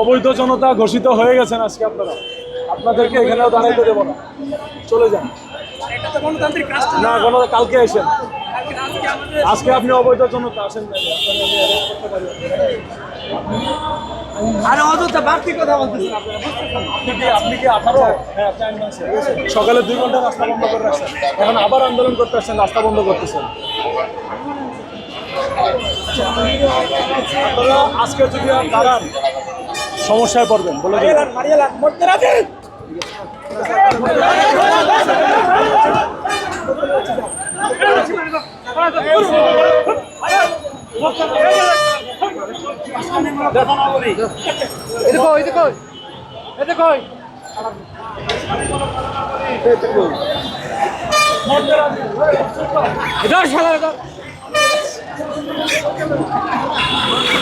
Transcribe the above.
অবৈধ জনতা ঘোষিত হয়ে গেছেন আজকে আপনারা। আপনাদেরকে এখানেও দাঁড়াইতে দেবো না। চলে যান। না কোনো কালকে এসেন আজকে আপনি অবৈধ জনতা আসেন। আরে অযথা বাড়তি কথা বলতেছেন আপনি কি আঠারো? হ্যাঁ সকালে দুই ঘণ্টা রাস্তা বন্ধ করে রাখছেন। এখন আবার আন্দোলন করতে আসছেন রাস্তা বন্ধ করতেছেন। আপনারা আজকে যদি দাঁড়ান সমস্যায় পড়বেন বলে দিই মারিয়ালান মারিয়ালান মরতে রাজি এদিকে এদিকে এদিকে এটা শালা এটা